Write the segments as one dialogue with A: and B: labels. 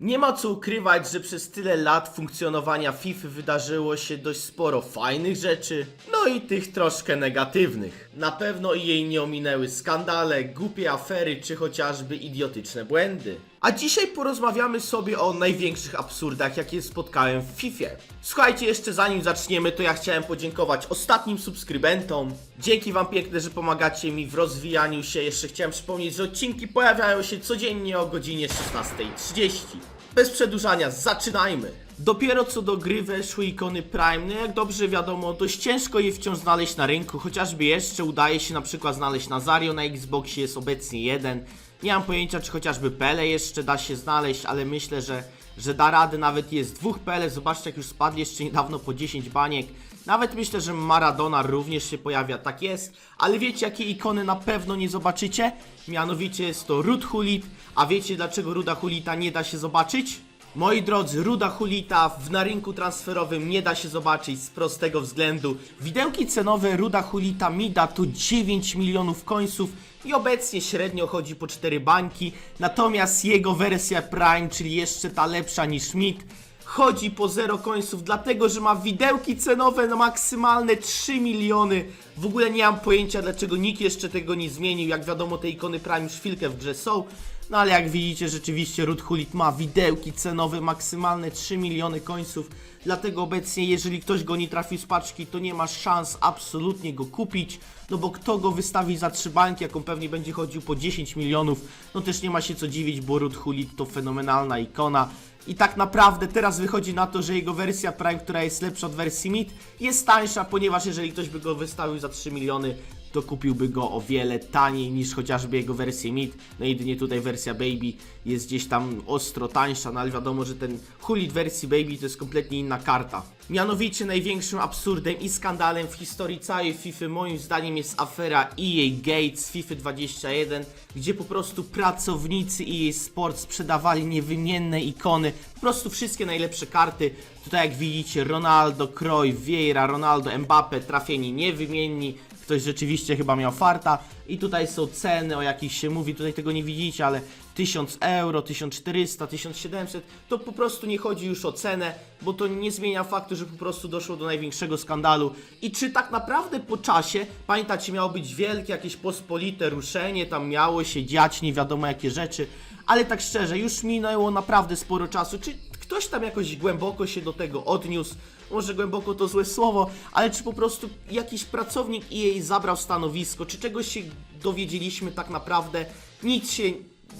A: Nie ma co ukrywać, że przez tyle lat funkcjonowania FIFA wydarzyło się dość sporo fajnych rzeczy, no i tych troszkę negatywnych. Na pewno jej nie ominęły skandale, głupie afery czy chociażby idiotyczne błędy. A dzisiaj porozmawiamy sobie o największych absurdach, jakie spotkałem w FIFA. Słuchajcie, jeszcze zanim zaczniemy, to ja chciałem podziękować ostatnim subskrybentom. Dzięki wam piękne, że pomagacie mi w rozwijaniu się. Jeszcze chciałem przypomnieć, że odcinki pojawiają się codziennie o godzinie 16.30. Bez przedłużania, zaczynajmy! Dopiero co do gry weszły ikony Prime, no jak dobrze wiadomo, dość ciężko je wciąż znaleźć na rynku, chociażby jeszcze udaje się na przykład znaleźć Nazario na Xboxie, jest obecnie jeden. Nie mam pojęcia, czy chociażby Pele jeszcze da się znaleźć, ale myślę, że, że da radę, nawet jest dwóch Pele, zobaczcie jak już spadli jeszcze niedawno po 10 baniek. Nawet myślę, że Maradona również się pojawia, tak jest. Ale wiecie, jakie ikony na pewno nie zobaczycie? Mianowicie jest to Rud Hulit. A wiecie, dlaczego Ruda Hulita nie da się zobaczyć? Moi drodzy, Ruda Hulita w, na rynku transferowym nie da się zobaczyć z prostego względu. Widełki cenowe Ruda Hulita Mida to 9 milionów końców i obecnie średnio chodzi po 4 bańki. Natomiast jego wersja Prime, czyli jeszcze ta lepsza niż Mid, chodzi po 0 końców, dlatego że ma widełki cenowe na maksymalne 3 miliony. W ogóle nie mam pojęcia, dlaczego nikt jeszcze tego nie zmienił. Jak wiadomo, te ikony Prime już chwilkę w grze są. No ale jak widzicie, rzeczywiście Ruth Hulit ma widełki cenowe maksymalne 3 miliony końców. Dlatego obecnie, jeżeli ktoś go nie trafi z paczki, to nie ma szans absolutnie go kupić. No bo kto go wystawi za 3 bańki, jak on pewnie będzie chodził po 10 milionów, no też nie ma się co dziwić, bo Ruth Hulit to fenomenalna ikona. I tak naprawdę teraz wychodzi na to, że jego wersja Prime, która jest lepsza od wersji Mid, jest tańsza, ponieważ jeżeli ktoś by go wystawił za 3 miliony, to kupiłby go o wiele taniej niż chociażby jego wersję Mid. No jedynie tutaj wersja Baby jest gdzieś tam ostro tańsza, no ale wiadomo, że ten Hulit wersji Baby to jest kompletnie inna karta. Mianowicie największym absurdem i skandalem w historii całej FIFA moim zdaniem jest afera EA Gates FIFA 21, gdzie po prostu pracownicy EA Sports sprzedawali niewymienne ikony, po prostu wszystkie najlepsze karty. Tutaj jak widzicie Ronaldo, Cruyff, Vieira, Ronaldo, Mbappe, trafieni niewymienni, ktoś rzeczywiście chyba miał farta. I tutaj są ceny, o jakich się mówi, tutaj tego nie widzicie, ale 1000 euro, 1400, 1700, to po prostu nie chodzi już o cenę, bo to nie zmienia faktu, że po prostu doszło do największego skandalu. I czy tak naprawdę po czasie, pamiętacie, miało być wielkie jakieś pospolite ruszenie, tam miało się dziać nie wiadomo jakie rzeczy, ale tak szczerze, już minęło naprawdę sporo czasu, czy ktoś tam jakoś głęboko się do tego odniósł, może głęboko to złe słowo, ale czy po prostu jakiś pracownik EA zabrał stanowisko, czy czegoś się dowiedzieliśmy tak naprawdę, nic się,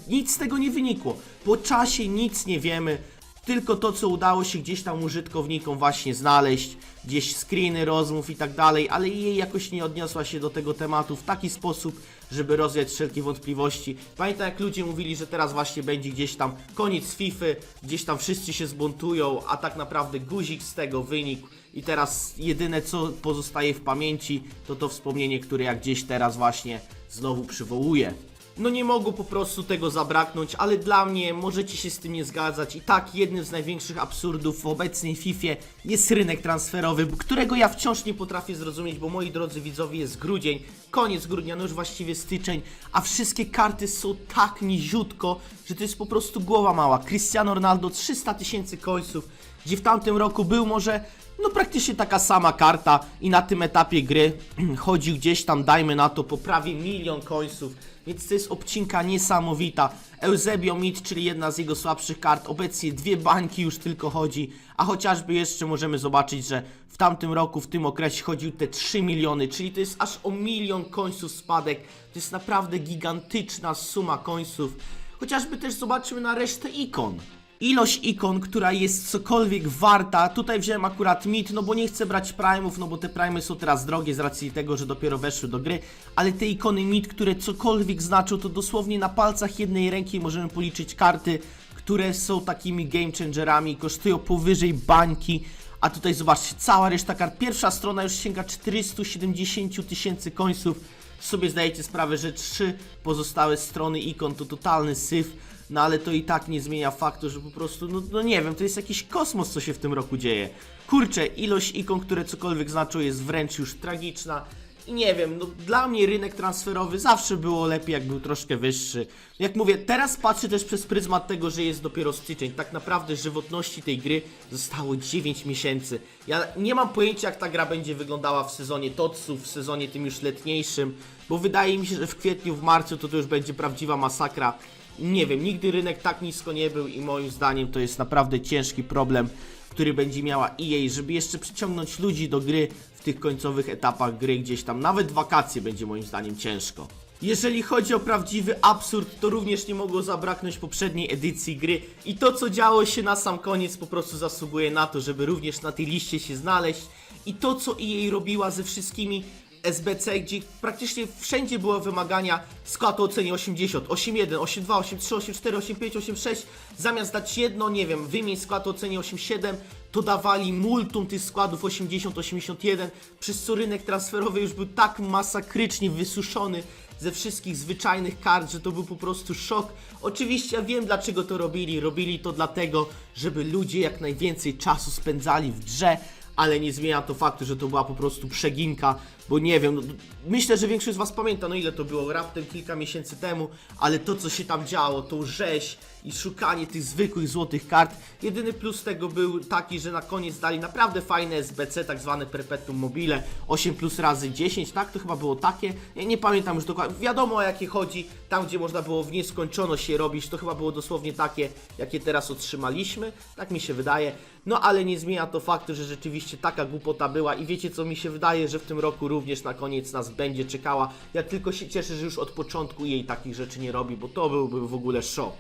A: nic z tego nie wynikło. Po czasie nic nie wiemy, tylko to, co udało się gdzieś tam użytkownikom właśnie znaleźć, gdzieś screeny rozmów i tak dalej, ale jej jakoś nie odniosła się do tego tematu w taki sposób, żeby rozwiać wszelkie wątpliwości. Pamiętam jak ludzie mówili, że teraz właśnie będzie gdzieś tam koniec FIFA, gdzieś tam wszyscy się zbuntują, a tak naprawdę guzik z tego wynikł i teraz jedyne co pozostaje w pamięci to to wspomnienie, które jak gdzieś teraz właśnie znowu przywołuję. No nie mogło po prostu tego zabraknąć, ale dla mnie możecie się z tym nie zgadzać. I tak jednym z największych absurdów w obecnej FIFA jest rynek transferowy, którego ja wciąż nie potrafię zrozumieć, bo moi drodzy widzowie jest grudzień, koniec grudnia, no już właściwie styczeń, a wszystkie karty są tak niziutko, że to jest po prostu głowa mała. Cristiano Ronaldo 300 tysięcy końców, gdzie w tamtym roku był może no praktycznie taka sama karta i na tym etapie gry chodził gdzieś tam, dajmy na to, po prawie milion końców, więc to jest obcinka niesamowita. Eusebio Mid, czyli jedna z jego słabszych kart, obecnie dwie bańki już tylko chodzi, a chociażby jeszcze możemy zobaczyć, że w tamtym roku, w tym okresie chodził te 3 miliony, czyli to jest aż o milion końców spadek, to jest naprawdę gigantyczna suma końców. Chociażby też zobaczymy na resztę ikon ilość ikon, która jest cokolwiek warta. Tutaj wziąłem akurat mit, no bo nie chcę brać prime'ów, no bo te prime'y są teraz drogie z racji tego, że dopiero weszły do gry, ale te ikony mit, które cokolwiek znaczą, to dosłownie na palcach jednej ręki możemy policzyć karty, które są takimi game changerami, kosztują powyżej bańki. A tutaj zobaczcie, cała reszta kart. Pierwsza strona już sięga 470 tysięcy końców. Sobie zdajecie sprawę, że trzy pozostałe strony ikon to totalny syf. No ale to i tak nie zmienia faktu, że po prostu, no, no nie wiem, to jest jakiś kosmos, co się w tym roku dzieje. Kurczę, ilość ikon, które cokolwiek znaczą jest wręcz już tragiczna. I nie wiem, no dla mnie rynek transferowy zawsze było lepiej, jak był troszkę wyższy. Jak mówię, teraz patrzę też przez pryzmat tego, że jest dopiero styczeń. Tak naprawdę żywotności tej gry zostało 9 miesięcy. Ja nie mam pojęcia, jak ta gra będzie wyglądała w sezonie TOTSu, w sezonie tym już letniejszym, bo wydaje mi się, że w kwietniu, w marcu to to już będzie prawdziwa masakra. Nie wiem, nigdy rynek tak nisko nie był i moim zdaniem to jest naprawdę ciężki problem, który będzie miała EA, żeby jeszcze przyciągnąć ludzi do gry w tych końcowych etapach gry gdzieś tam. Nawet wakacje będzie moim zdaniem ciężko. Jeżeli chodzi o prawdziwy absurd, to również nie mogło zabraknąć poprzedniej edycji gry i to co działo się na sam koniec po prostu zasługuje na to, żeby również na tej liście się znaleźć i to co EA robiła ze wszystkimi SBC, gdzie praktycznie wszędzie były wymagania skład o ocenie 80, 81, 82, 83, 84, 85, 86. Zamiast dać jedno, nie wiem, wymień skład o ocenie 87, to dawali multum tych składów 80, 81, przez co rynek transferowy już był tak masakrycznie wysuszony ze wszystkich zwyczajnych kart, że to był po prostu szok. Oczywiście ja wiem dlaczego to robili. Robili to dlatego, żeby ludzie jak najwięcej czasu spędzali w grze, ale nie zmienia to faktu, że to była po prostu przeginka, bo nie wiem, no, myślę, że większość z Was pamięta, no ile to było, raptem kilka miesięcy temu, ale to co się tam działo, tą rzeź i szukanie tych zwykłych złotych kart, jedyny plus tego był taki, że na koniec dali naprawdę fajne SBC, tak zwane Perpetuum Mobile, 8 plus razy 10, tak? To chyba było takie, ja nie pamiętam już dokładnie, wiadomo o jakie chodzi, tam gdzie można było w nieskończoność je robić, to chyba było dosłownie takie, jakie teraz otrzymaliśmy, tak mi się wydaje, no ale nie zmienia to faktu, że rzeczywiście taka głupota była. I wiecie co mi się wydaje, że w tym roku również na koniec nas będzie czekała. Ja tylko się cieszę, że już od początku jej takich rzeczy nie robi, bo to byłby w ogóle szok.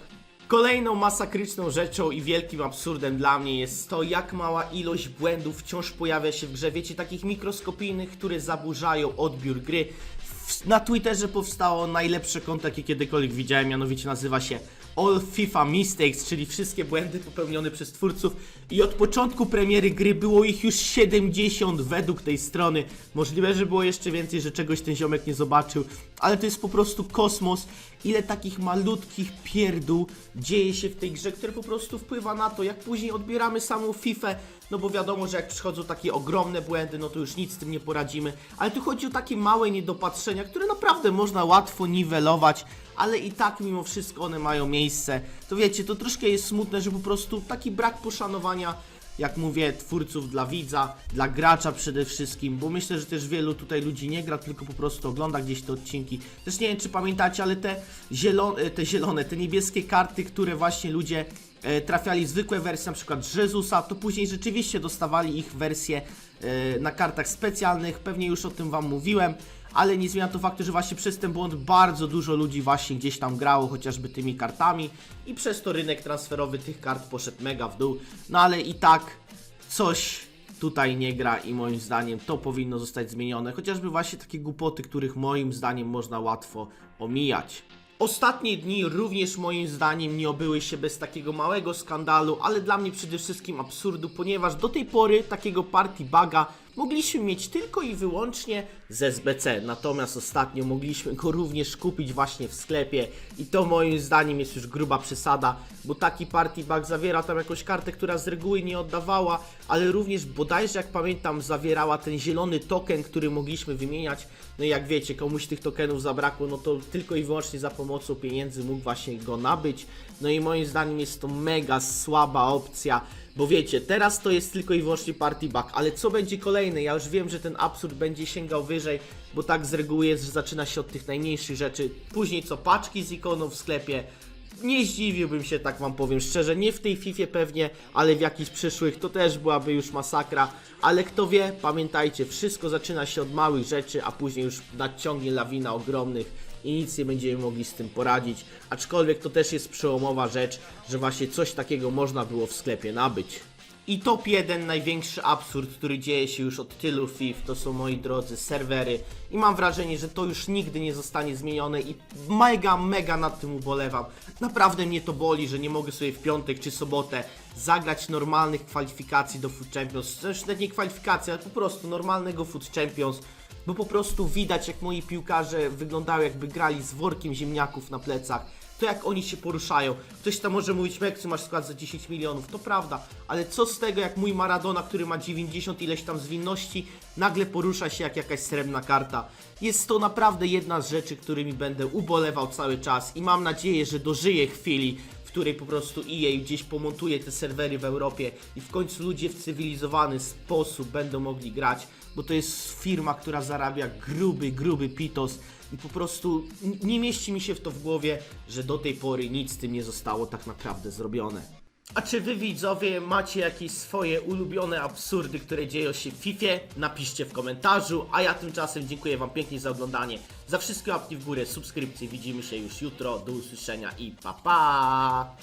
A: Kolejną masakryczną rzeczą i wielkim absurdem dla mnie jest to, jak mała ilość błędów wciąż pojawia się w grze. Wiecie, takich mikroskopijnych, które zaburzają odbiór gry. Na Twitterze powstało najlepsze konto, jakie kiedykolwiek widziałem, mianowicie nazywa się All FIFA Mistakes, czyli wszystkie błędy popełnione przez twórców. I od początku premiery gry było ich już 70 według tej strony. Możliwe, że było jeszcze więcej, że czegoś ten ziomek nie zobaczył, ale to jest po prostu kosmos. Ile takich malutkich pierdół dzieje się w tej grze, które po prostu wpływa na to, jak później odbieramy samą FIFA. No bo wiadomo, że jak przychodzą takie ogromne błędy, no to już nic z tym nie poradzimy. Ale tu chodzi o takie małe niedopatrzenia, które naprawdę można łatwo niwelować, ale i tak mimo wszystko one mają miejsce. To wiecie, to troszkę jest smutne, że po prostu taki brak poszanowania jak mówię, twórców dla widza, dla gracza przede wszystkim, bo myślę, że też wielu tutaj ludzi nie gra, tylko po prostu ogląda gdzieś te odcinki. Też nie wiem, czy pamiętacie, ale te zielone, te, zielone, te niebieskie karty, które właśnie ludzie e, trafiali zwykłe wersje, na przykład Jezusa, to później rzeczywiście dostawali ich wersje e, na kartach specjalnych, pewnie już o tym Wam mówiłem, ale nie zmienia to faktu, że właśnie przez ten błąd bardzo dużo ludzi właśnie gdzieś tam grało chociażby tymi kartami i przez to rynek transferowy tych kart poszedł mega w dół, no ale i tak coś tutaj nie gra i moim zdaniem to powinno zostać zmienione, chociażby właśnie takie głupoty, których moim zdaniem można łatwo omijać. Ostatnie dni również moim zdaniem nie obyły się bez takiego małego skandalu, ale dla mnie przede wszystkim absurdu, ponieważ do tej pory takiego party buga mogliśmy mieć tylko i wyłącznie z SBC, natomiast ostatnio mogliśmy go również kupić właśnie w sklepie i to moim zdaniem jest już gruba przesada, bo taki party bug zawiera tam jakąś kartę, która z reguły nie oddawała, ale również bodajże jak pamiętam zawierała ten zielony token, który mogliśmy wymieniać, no i jak wiecie, komuś tych tokenów zabrakło, no to tylko i wyłącznie za pomocą pieniędzy mógł właśnie go nabyć, no i moim zdaniem jest to mega słaba opcja, bo wiecie, teraz to jest tylko i wyłącznie party bug, ale co będzie kolejne? Ja już wiem, że ten absurd będzie sięgał wyżej, bo tak z reguły jest, że zaczyna się od tych najmniejszych rzeczy. Później co, paczki z ikoną w sklepie. Nie zdziwiłbym się, tak wam powiem szczerze, nie w tej FIFA pewnie, ale w jakichś przyszłych to też byłaby już masakra. Ale kto wie, pamiętajcie, wszystko zaczyna się od małych rzeczy, a później już nadciągnie lawina ogromnych i nic nie będziemy mogli z tym poradzić. Aczkolwiek to też jest przełomowa rzecz, że właśnie coś takiego można było w sklepie nabyć. I top jeden największy absurd, który dzieje się już od tylu FIF, to są moi drodzy serwery i mam wrażenie, że to już nigdy nie zostanie zmienione i mega, mega nad tym ubolewam. Naprawdę mnie to boli, że nie mogę sobie w piątek czy sobotę zagrać normalnych kwalifikacji do Food Champions, też nawet nie kwalifikacji, ale po prostu normalnego Food Champions, bo po prostu widać jak moi piłkarze wyglądają jakby grali z workiem ziemniaków na plecach. to jak oni się poruszają. Ktoś tam może mówić, Meksu masz skład za 10 milionów, to prawda, ale co z tego, jak mój Maradona, który ma 90 ileś tam zwinności, nagle porusza się jak jakaś srebrna karta. Jest to naprawdę jedna z rzeczy, którymi będę ubolewał cały czas i mam nadzieję, że dożyję chwili, w której po prostu EA gdzieś pomontuje te serwery w Europie i w końcu ludzie w cywilizowany sposób będą mogli grać, bo to jest firma, która zarabia gruby, gruby pitos i po prostu nie mieści mi się w to w głowie, że do tej pory nic z tym nie zostało tak naprawdę zrobione. A czy wy widzowie macie jakieś swoje ulubione absurdy, które dzieją się w FIFA? Napiszcie w komentarzu, a ja tymczasem dziękuję wam pięknie za oglądanie. Za wszystkie łapki w górę, subskrypcje, widzimy się już jutro, do usłyszenia i pa pa!